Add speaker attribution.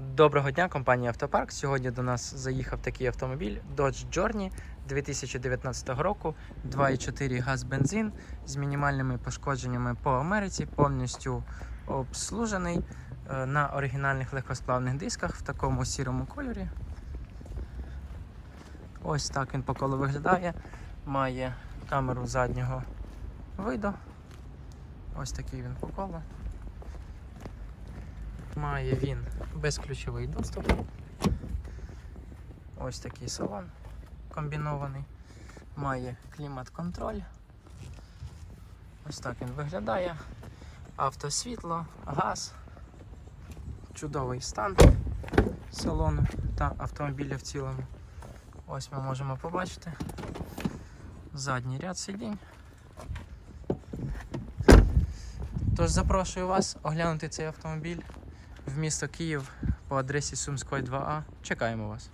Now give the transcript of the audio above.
Speaker 1: Доброго дня, компанія Автопарк. Сьогодні до нас заїхав такий автомобіль Dodge Journey 2019 року, 2,4 газ бензин з мінімальними пошкодженнями по Америці, повністю обслужений е, на оригінальних легкосплавних дисках в такому сірому кольорі. Ось так він по колу виглядає. Має камеру заднього виду. Ось такий він по колу. Має він безключовий доступ. Ось такий салон комбінований. Має клімат-контроль. Ось так він виглядає. Автосвітло, газ. Чудовий стан салону та автомобіля в цілому. Ось ми можемо побачити задній ряд сидінь. Тож запрошую вас оглянути цей автомобіль в місто Київ по адресі Сумської 2А. Чекаємо вас.